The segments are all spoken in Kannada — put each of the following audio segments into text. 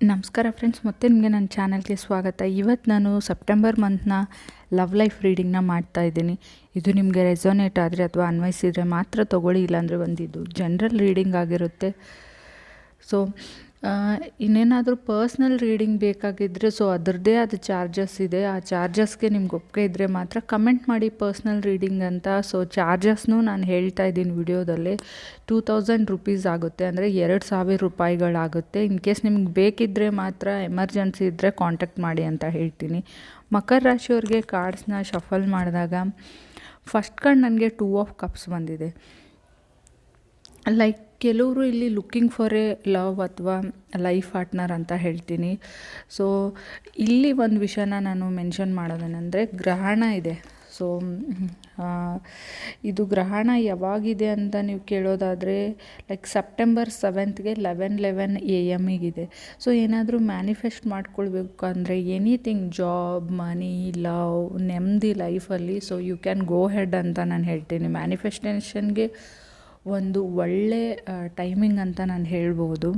ನಮಸ್ಕಾರ ಫ್ರೆಂಡ್ಸ್ ಮತ್ತೆ ನಿಮಗೆ ನನ್ನ ಚಾನಲ್ಗೆ ಸ್ವಾಗತ. ಇವತ್ತು ನಾನು ಸೆಪ್ಟೆಂಬರ್ ಮಂತ್ನ ಲವ್ ಲೈಫ್ ರೀಡಿಂಗ್ನ ಮಾಡ್ತಾ ಇದ್ದೀನಿ. ಇದು ನಿಮಗೆ ರೆಸೋನೇಟ್ ಆದರೆ ಅಥವಾ ಅನ್ವಯಿಸಿದರೆ ಮಾತ್ರ ತೊಗೊಳ್ಳಿ, ಇಲ್ಲಾಂದರೆ ಒಂದು ಇದು ಜನರಲ್ ರೀಡಿಂಗ್ ಆಗಿರುತ್ತೆ. ಸೊ ಇನ್ನೇನಾದರೂ ಪರ್ಸ್ನಲ್ ರೀಡಿಂಗ್ ಬೇಕಾಗಿದ್ದರೆ ಸೊ ಅದರದ್ದೇ ಆದ ಚಾರ್ಜಸ್ ಇದೆ. ಆ ಚಾರ್ಜಸ್ಗೆ ನಿಮ್ಗೆ ಒಪ್ಪಿಗೆ ಇದ್ದರೆ ಮಾತ್ರ ಕಮೆಂಟ್ ಮಾಡಿ ಪರ್ಸ್ನಲ್ ರೀಡಿಂಗ್ ಅಂತ. ಸೊ ಚಾರ್ಜಸ್ನೂ ನಾನು ಹೇಳ್ತಾ ಇದ್ದೀನಿ ವಿಡಿಯೋದಲ್ಲಿ. ಟೂ ತೌಸಂಡ್ ರುಪೀಸ್ ಆಗುತ್ತೆ. ಅಂದರೆ ಎರಡು ಸಾವಿರ ರೂಪಾಯಿಗಳಾಗುತ್ತೆ. ಇನ್ ಕೇಸ್ ನಿಮ್ಗೆ ಬೇಕಿದ್ದರೆ ಮಾತ್ರ ಎಮರ್ಜೆನ್ಸಿ ಇದ್ದರೆ ಕಾಂಟ್ಯಾಕ್ಟ್ ಮಾಡಿ ಅಂತ ಹೇಳ್ತೀನಿ. ಮಕರ ರಾಶಿಯವ್ರಿಗೆ ಕಾರ್ಡ್ಸ್ನ ಶಫಲ್ ಮಾಡಿದಾಗ ಫಸ್ಟ್ ಕಾರ್ಡ್ ನನಗೆ ಟೂ ಆಫ್ ಕಪ್ಸ್ ಬಂದಿದೆ. ಲೈಕ್ ಕೆಲವರು ಇಲ್ಲಿ ಲುಕ್ಕಿಂಗ್ ಫಾರ್ ಎ ಲವ್ ಅಥವಾ ಲೈಫ್ ಪಾರ್ಟ್ನರ್ ಅಂತ ಹೇಳ್ತೀನಿ. ಸೊ ಇಲ್ಲಿ ಒಂದು ವಿಷಯನ ನಾನು ಮೆನ್ಷನ್ ಮಾಡೋದೇನೆಂದರೆ ಗ್ರಹಣ ಇದೆ. ಸೊ ಇದು ಗ್ರಹಣ ಯಾವಾಗಿದೆ ಅಂತ ನೀವು ಕೇಳೋದಾದರೆ ಲೈಕ್ ಸೆಪ್ಟೆಂಬರ್ ಸೆವೆಂತ್ಗೆ ಲೆವೆನ್ ಲೆವೆನ್ ಎ ಎಮ್ಮಿಗಿದೆ ಸೊ ಏನಾದರೂ ಮ್ಯಾನಿಫೆಸ್ಟ್ ಮಾಡ್ಕೊಳ್ಬೇಕು ಅಂದರೆ ಎನಿಥಿಂಗ್ ಜಾಬ್ ಮನಿ ಲವ್ ನೆಮ್ಮದಿ ಲೈಫಲ್ಲಿ so you can go head ಅಂತ ನಾನು ಹೇಳ್ತೀನಿ. ಮ್ಯಾನಿಫೆಸ್ಟೇಷನ್ಗೆ ಒಂದು ಒಳ್ಳೆ ಟೈಮಿಂಗ್ ಅಂತ ನಾನು ಹೇಳ್ಬೋದು.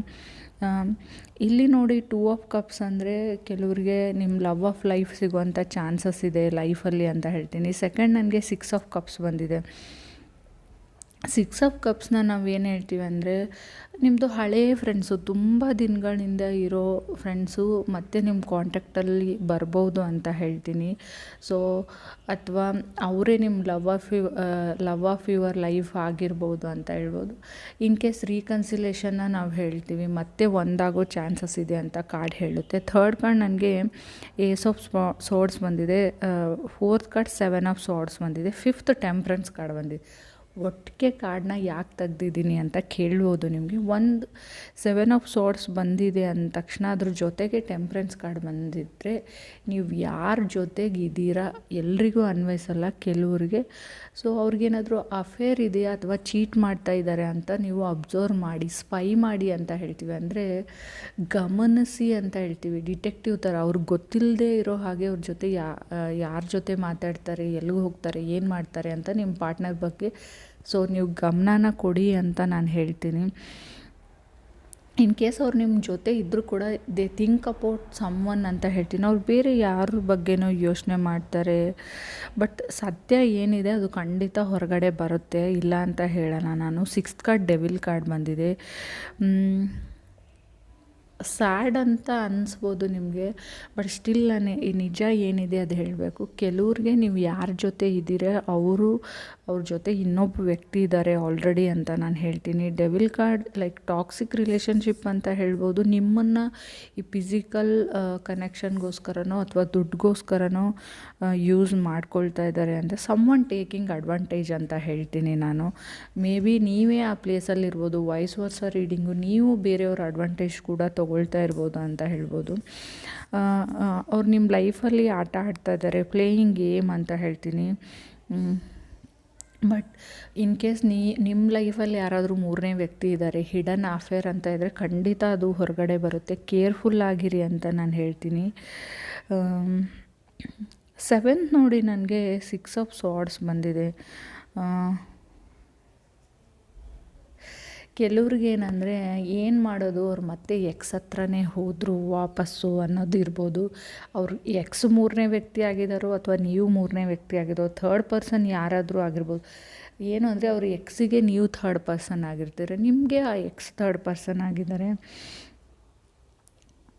ಇಲ್ಲಿ ನೋಡಿ ಟೂ ಆಫ್ ಕಪ್ಸ್ ಅಂದರೆ ಕೆಲವ್ರಿಗೆ ನಿಮ್ಮ ಲವ್ ಆಫ್ ಲೈಫ್ ಸಿಗುವಂಥ ಚಾನ್ಸಸ್ ಇದೆ, ಲೈಫಲ್ಲಿ ಅಂತ ಹೇಳ್ತೀನಿ. ಸೆಕೆಂಡ್ ನನಗೆ ಸಿಕ್ಸ್ ಆಫ್ ಕಪ್ಸ್ ಬಂದಿದೆ. ಸಿಕ್ಸ್ ಆಫ್ ಕಪ್ಸ್ನ ನಾವು ಏನು ಹೇಳ್ತೀವಿ ಅಂದರೆ ನಿಮ್ಮದು ಹಳೆಯ ಫ್ರೆಂಡ್ಸು ತುಂಬ ದಿನಗಳಿಂದ ಇರೋ ಫ್ರೆಂಡ್ಸು ಮತ್ತೆ ನಿಮ್ಮ ಕಾಂಟ್ಯಾಕ್ಟಲ್ಲಿ ಬರ್ಬೋದು ಅಂತ ಹೇಳ್ತೀನಿ. ಸೊ ಅಥವಾ ಅವರೇ ನಿಮ್ಮ love of you love of your life ಆಗಿರ್ಬೋದು ಅಂತ ಹೇಳ್ಬೋದು. ಇನ್ ಕೇಸ್ ರೀಕನ್ಸಿಲೇಷನ್ನ ನಾವು ಹೇಳ್ತೀವಿ, ಮತ್ತೆ ಒಂದಾಗೋ ಚಾನ್ಸಸ್ ಇದೆ ಅಂತ ಕಾರ್ಡ್ ಹೇಳುತ್ತೆ. ಥರ್ಡ್ ಕಾರ್ಡ್ ನನಗೆ ಏಸ್ ಆಫ್ ಸ್ವಾ ಸೋರ್ಡ್ಸ್ ಬಂದಿದೆ. Fourth card seven of swords ಬಂದಿದೆ. ಫಿಫ್ತ್ ಟೆಂಪ್ರೆನ್ಸ್ ಕಾರ್ಡ್ ಬಂದಿದೆ. ಒಟ್ಟಿಗೆ ಕಾರ್ಡನ್ನ ಯಾಕೆ ತೆಗ್ದಿದ್ದೀನಿ ಅಂತ ಕೇಳ್ಬೋದು ನಿಮಗೆ. ಒಂದು ಸೆವೆನ್ ಆಫ್ ಸೋರ್ಟ್ಸ್ ಬಂದಿದೆ ಅಂದ ತಕ್ಷಣ ಅದ್ರ ಜೊತೆಗೆ ಟೆಂಪ್ರೆನ್ಸ್ ಕಾರ್ಡ್ ಬಂದಿದ್ದರೆ ನೀವು ಯಾರ ಜೊತೆಗೆ ಇದ್ದೀರಾ ಎಲ್ರಿಗೂ ಅನ್ವಯಿಸಲ್ಲ ಕೆಲವ್ರಿಗೆ. ಸೊ ಅವ್ರಿಗೇನಾದರೂ ಅಫೇರ್ ಇದೆಯಾ ಅಥವಾ ಚೀಟ್ ಮಾಡ್ತಾ ಇದ್ದಾರೆ ಅಂತ ನೀವು ಅಬ್ಸರ್ವ್ ಮಾಡಿ ಸ್ಪೈ ಮಾಡಿ ಅಂತ ಹೇಳ್ತೀವಿ. ಅಂದರೆ ಗಮನಿಸಿ ಅಂತ ಹೇಳ್ತೀವಿ. ಡಿಟೆಕ್ಟಿವ್ ಥರ ಅವ್ರಿಗೆ ಗೊತ್ತಿಲ್ಲದೆ ಇರೋ ಹಾಗೆ ಅವ್ರ ಜೊತೆ ಯಾ, ಯಾರ ಜೊತೆ ಮಾತಾಡ್ತಾರೆ ಎಲ್ಲಿಗೆ ಹೋಗ್ತಾರೆ, ಏನು ಮಾಡ್ತಾರೆ ಅಂತ ನಿಮ್ಮ ಪಾರ್ಟ್ನರ್ ಬಗ್ಗೆ ಸೊ ನೀವು ಗಮನನ ಕೊಡಿ ಅಂತ ನಾನು ಹೇಳ್ತೀನಿ. ಇನ್ ಕೇಸ್ ಅವ್ರು ನಿಮ್ಮ ಜೊತೆ ಇದ್ದರೂ ಕೂಡ they think about someone ಅಂತ ಹೇಳ್ತೀನಿ. ಅವ್ರು ಬೇರೆ ಯಾರ ಬಗ್ಗೆನೋ ಯೋಚನೆ ಮಾಡ್ತಾರೆ. ಬಟ್ ಸತ್ಯ ಏನಿದೆ ಅದು ಖಂಡಿತ ಹೊರಗಡೆ ಬರುತ್ತೆ. ಇಲ್ಲ ಅಂತ ಹೇಳೋಣ ನಾನು. ಸಿಕ್ಸ್ತ್ ಕಾರ್ಡ್ ಡೆವಿಲ್ ಕಾರ್ಡ್ ಬಂದಿದೆ. ಸ್ಯಾಡ್ ಅಂತ ಅನಿಸ್ಬೋದು ನಿಮಗೆ, ಬಟ್ ಸ್ಟಿಲ್ ನಾನು ಈ ನಿಜ ಏನಿದೆ ಅದು ಹೇಳಬೇಕು. ಕೆಲವ್ರಿಗೆ ನೀವು ಯಾರ ಜೊತೆ ಇದ್ದೀರ, ಅವರು, ಅವ್ರ ಜೊತೆ ಇನ್ನೊಬ್ಬ ವ್ಯಕ್ತಿ ಇದ್ದಾರೆ ಆಲ್ರೆಡಿ ಅಂತ ನಾನು ಹೇಳ್ತೀನಿ. Devil card like toxic relationship ಅಂತ ಹೇಳ್ಬೋದು, ನಿಮ್ಮನ್ನು ಈ ಫಿಸಿಕಲ್ ಕನೆಕ್ಷನ್ಗೋಸ್ಕರನೋ ಅಥವಾ ದುಡ್ಡುಗೋಸ್ಕರನೋ ಯೂಸ್ ಮಾಡ್ಕೊಳ್ತಾ ಇದ್ದಾರೆ ಅಂತ ಸಮ್ ಒನ್ ಟೇಕಿಂಗ್ ಅಡ್ವಾಂಟೇಜ್ ಅಂತ ಹೇಳ್ತೀನಿ ನಾನು. ಮೇ ಬಿ ನೀವೇ ಆ ಪ್ಲೇಸಲ್ಲಿರ್ಬೋದು ವಾಯ್ಸ್ ವರ್ಸ ರೀಡಿಂಗು ನೀವು ಬೇರೆಯವ್ರ ಅಡ್ವಾಂಟೇಜ್ ಕೂಡ ತೊಗೊಳ್ತಾ ಇರ್ಬೋದು ಅಂತ ಹೇಳ್ಬೋದು. ಅವ್ರು ನಿಮ್ಮ ಲೈಫಲ್ಲಿ ಆಟ ಆಡ್ತಾ ಇದ್ದಾರೆ ಪ್ಲೇಯಿಂಗ್ ಗೇಮ್ ಅಂತ ಹೇಳ್ತೀನಿ. ಬಟ್ ಇನ್ ಕೇಸ್ ನೀ ನಿಮ್ಮ ಲೈಫಲ್ಲಿ ಯಾರಾದರೂ ಮೂರನೇ ವ್ಯಕ್ತಿ ಇದ್ದಾರೆ ಹಿಡನ್ ಅಫೇರ್ ಅಂತ ಇದ್ದರೆ ಖಂಡಿತ ಅದು ಹೊರಗಡೆ ಬರುತ್ತೆ. ಕೇರ್ಫುಲ್ ಆಗಿರಿ ಅಂತ ನಾನು ಹೇಳ್ತೀನಿ. ಸೆವೆಂತ್ ನೋಡಿ ನನಗೆ ಸಿಕ್ಸ್ ಆಫ್ ಸಾಡ್ಸ್ ಬಂದಿದೆ. ಕೆಲವ್ರಿಗೆ ಏನಂದರೆ ಏನು ಮಾಡೋದು, ಅವ್ರು ಮತ್ತೆ ಎಕ್ಸ್ ಹತ್ರನೇ ಹೋದರು ವಾಪಸ್ಸು ಅನ್ನೋದು ಇರ್ಬೋದು. ಅವ್ರು ಎಕ್ಸ್ ಮೂರನೇ ವ್ಯಕ್ತಿ ಆಗಿದ್ದಾರೋ ಅಥವಾ ನೀವು ಮೂರನೇ ವ್ಯಕ್ತಿ ಆಗಿದ್ದೋ ಥರ್ಡ್ ಪರ್ಸನ್ ಯಾರಾದರೂ ಆಗಿರ್ಬೋದು. ಏನು ಅಂದರೆ ಅವರು ಎಕ್ಸಿಗೆ ನೀವು ಥರ್ಡ್ ಪರ್ಸನ್ ಆಗಿರ್ತೀರ. ನಿಮಗೆ ಆ ಎಕ್ಸ್ ಥರ್ಡ್ ಪರ್ಸನ್ ಆಗಿದ್ದಾರೆ.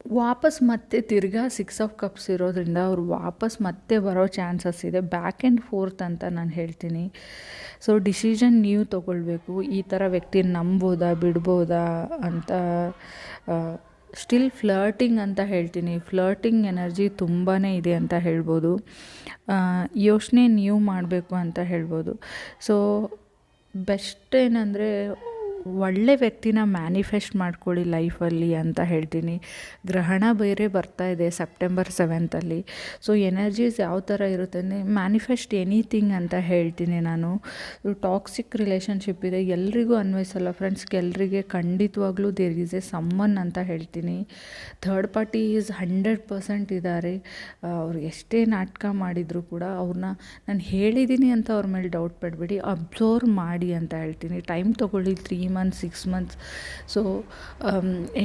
ವಾಪಸ್ ಮತ್ತೆ ತಿರ್ಗಾ ಸಿಕ್ಸ್ ಆಫ್ ಕಪ್ಸ್ ಇರೋದ್ರಿಂದ ಅವ್ರು ವಾಪಸ್ ಮತ್ತೆ ಬರೋ ಚಾನ್ಸಸ್ ಇದೆ. ಬ್ಯಾಕ್ ಆ್ಯಂಡ್ ಫೋರ್ತ್ ಅಂತ ನಾನು ಹೇಳ್ತೀನಿ. ಸೊ ಡಿಸಿಷನ್ ನೀವು ತೊಗೊಳ್ಬೇಕು. ಈ ಥರ ವ್ಯಕ್ತಿ ನಂಬೋದಾ, ಬಿಡ್ಬೋದಾ ಅಂತ ಸ್ಟಿಲ್ ಫ್ಲರ್ಟಿಂಗ್ ಅಂತ ಹೇಳ್ತೀನಿ. ಫ್ಲರ್ಟಿಂಗ್ ಎನರ್ಜಿ ತುಂಬಾ ಇದೆ ಅಂತ ಹೇಳ್ಬೋದು. ಯೋಚನೆ ನೀವು ಮಾಡಬೇಕು ಅಂತ ಹೇಳ್ಬೋದು. ಸೊ ಬೆಸ್ಟ್ ಏನಂದರೆ ಒಳ್ಳೆ ವ್ಯಕ್ತಿನ ಮ್ಯಾನಿಫೆಸ್ಟ್ ಮಾಡ್ಕೊಳ್ಳಿ ಲೈಫಲ್ಲಿ ಅಂತ ಹೇಳ್ತೀನಿ. ಗ್ರಹಣ ಬೇರೆ ಬರ್ತಾ ಇದೆ ಸೆಪ್ಟೆಂಬರ್ ಸೆವೆಂತಲ್ಲಿ ಸೊ ಎನರ್ಜೀಸ್ ಯಾವ ಥರ ಇರುತ್ತೆ ಮ್ಯಾನಿಫೆಸ್ಟ್ ಎನಿಥಿಂಗ್ ಅಂತ ಹೇಳ್ತೀನಿ ನಾನು. ಟಾಕ್ಸಿಕ್ ರಿಲೇಷನ್ಶಿಪ್ ಇದೆ. ಎಲ್ರಿಗೂ ಅನ್ವಯಿಸಲ್ಲ ಫ್ರೆಂಡ್ಸ್ ಎಲ್ರಿಗೆ ಖಂಡಿತವಾಗ್ಲೂ ದೇರ್ ಈಸ್ ಎ ಸಮ್ಮನ್ ಅಂತ ಹೇಳ್ತೀನಿ. Third party is hundred percent ಇದ್ದಾರೆ ಅವ್ರು ಎಷ್ಟೇ ನಾಟಕ ಮಾಡಿದರೂ ಕೂಡ ಅವ್ರನ್ನ ನಾನು ಹೇಳಿದ್ದೀನಿ ಅಂತ ಅವ್ರ ಮೇಲೆ ಡೌಟ್ ಪಡಬೇಡಿ. ಅಬ್ಸರ್ವ್ ಮಾಡಿ ಅಂತ ಹೇಳ್ತೀನಿ. ಟೈಮ್ ತೊಗೊಳ್ಳಿ three months six months so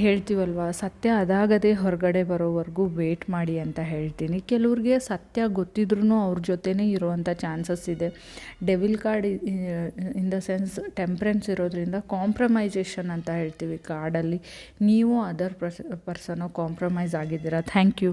ಹೇಳ್ತೀವಲ್ವ, ಸತ್ಯ ಅದಾಗದೆ ಹೊರಗಡೆ ಬರೋವರೆಗೂ ವೇಟ್ ಮಾಡಿ ಅಂತ ಹೇಳ್ತೀನಿ. ಕೆಲವ್ರಿಗೆ ಸತ್ಯ ಗೊತ್ತಿದ್ರೂ ಅವ್ರ ಜೊತೆನೇ ಇರುವಂಥ ಚಾನ್ಸಸ್ ಇದೆ. Devil card in the sense temperance ಇರೋದ್ರಿಂದ ಕಾಂಪ್ರಮೈಸೇಷನ್ ಅಂತ ಹೇಳ್ತೀವಿ ಕಾರ್ಡಲ್ಲಿ ನೀವು ಅದರ್ ಪರ್ಸ್ ಪರ್ಸನು ಕಾಂಪ್ರಮೈಸ್ ಆಗಿದ್ದೀರಾ? Thank you